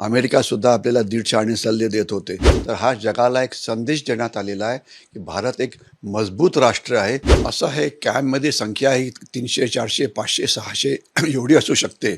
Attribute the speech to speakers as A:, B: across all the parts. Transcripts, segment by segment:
A: अमेरिकासुद्धा आपल्याला दीडशे आणि सल्ले देत होते. तर हा जगाला एक संदेश देण्यात आलेला आहे की भारत एक मजबूत राष्ट्र आहे. असं हे कॅम्पमध्ये संख्या ही तीनशे चारशे पाचशे सहाशे एवढी असू शकते.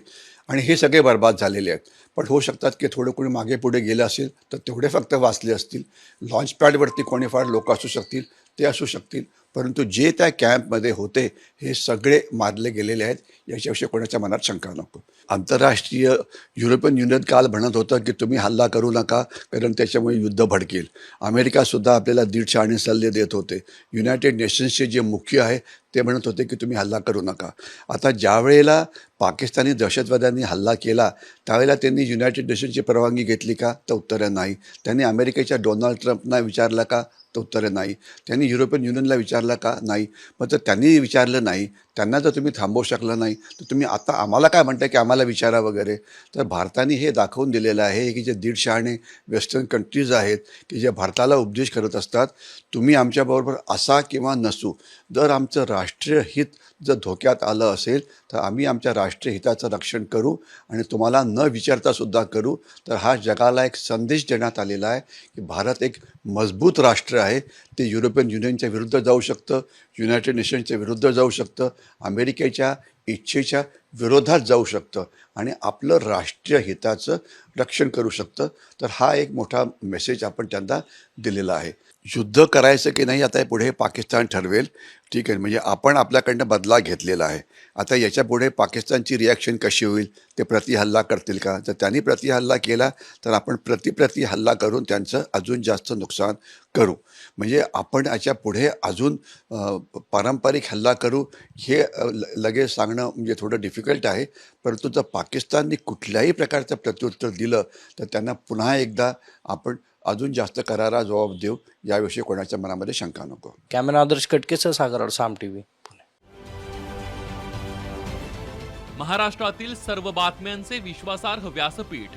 A: आणि हे सगळे बर्बाद झालेले आहेत. पण होऊ शकतात की थोडं कोणी मागे पुढे गेलं असेल तर तेवढे फक्त वाचले असतील. लॉन्च पॅडवरती कोणी फार लोक असू शकतील ते असू शकतील. परंतु जे त्या कॅम्पमध्ये होते हे सगळे मारले गेलेले आहेत. याच्याविषयी कोणाच्या मनात शंका नको. आंतरराष्ट्रीय युरोपियन युनियन काल म्हणत होतं की तुम्ही हल्ला करू नका कारण त्याच्यामुळे युद्ध भडकेल. अमेरिकासुद्धा आपल्याला दीडशे आणि सल्ले देत होते. युनायटेड नेशन्सचे जे मुख्य आहे ते म्हणत होते की तुम्ही हल्ला करू नका. आता ज्या वेळेला पाकिस्तानी दहशतवाद्यांनी हल्ला केला त्यावेळेला त्यांनी युनायटेड नेशनची परवानगी घेतली का? तर उत्तर नाही. त्यांनी अमेरिकेच्या डोनाल्ड ट्रम्पना विचारलं का? तर उत्तरं नाही. त्यांनी युरोपियन युनियनला विचारलं का? नाही. मग तर त्यांनी विचारलं नाही. त्यांना जर तुम्ही थांबवू शकला नाही. तर तुम्ही आता आम्हाला काय म्हणताय की आम्हाला विचारा वगैरे? तर भारताने हे दाखवून दिलेलं आहे की जे दीड शहाणे वेस्टर्न कंट्रीज आहेत की जे भारताला उपदेश करत असतात तुम्ही आमच्याबरोबर असा किंवा नसू. जर आमचं रा राष्ट्रीय हित जर धोक्यात आलं असेल तर आम्ही आमच्या राष्ट्रीय हिताचं रक्षण करू आणि तुम्हाला न विचारतासुद्धा करू. तर हा जगाला एक संदेश देण्यात आलेला आहे की भारत एक मजबूत राष्ट्र आहे. ते युरोपियन युनियनच्या विरुद्ध जाऊ शकतं युनायटेड नेशन्सच्या विरुद्ध जाऊ शकतं अमेरिकेच्या इच्छेच्या विरोधात जाऊ शकतं आणि आपलं राष्ट्रीय हिताचं रक्षण करू शकतं. तर हा एक मोठा मेसेज आपण त्यांना दिलेला आहे. युद्ध करायचं की नाही आता पुढे पाकिस्तान ठरवेल. ठीक आहे म्हणजे आपण आपल्याकडनं बदला घेतलेला आहे. आता याच्यापुढे पाकिस्तानची रिॲक्शन कशी होईल? ते प्रतिहल्ला करतील का? जर त्यांनी प्रतिहल्ला केला तर आपण प्रतिप्रती हल्ला करून त्यांचं अजून जास्त नुकसान करू. म्हणजे आपण याच्यापुढे अजून पारंपरिक हल्ला करू हे लगेच सांगणं म्हणजे थोडं डिफिकल्ट आहे. परंतु जर पाकिस्तानने कुठल्याही प्रकारचं प्रत्युत्तर दिलं तर त्यांना पुन्हा एकदा आपण अजून जास्त करारा जबाब देऊ याविषयी कोणाच्या मनामध्ये शंका नको.
B: कॅमेरा आदर्श कटकेसह सागर साम टीव्ही पुणे.
C: महाराष्ट्रातील सर्व बातम्यांचे विश्वासार्ह व्यासपीठ.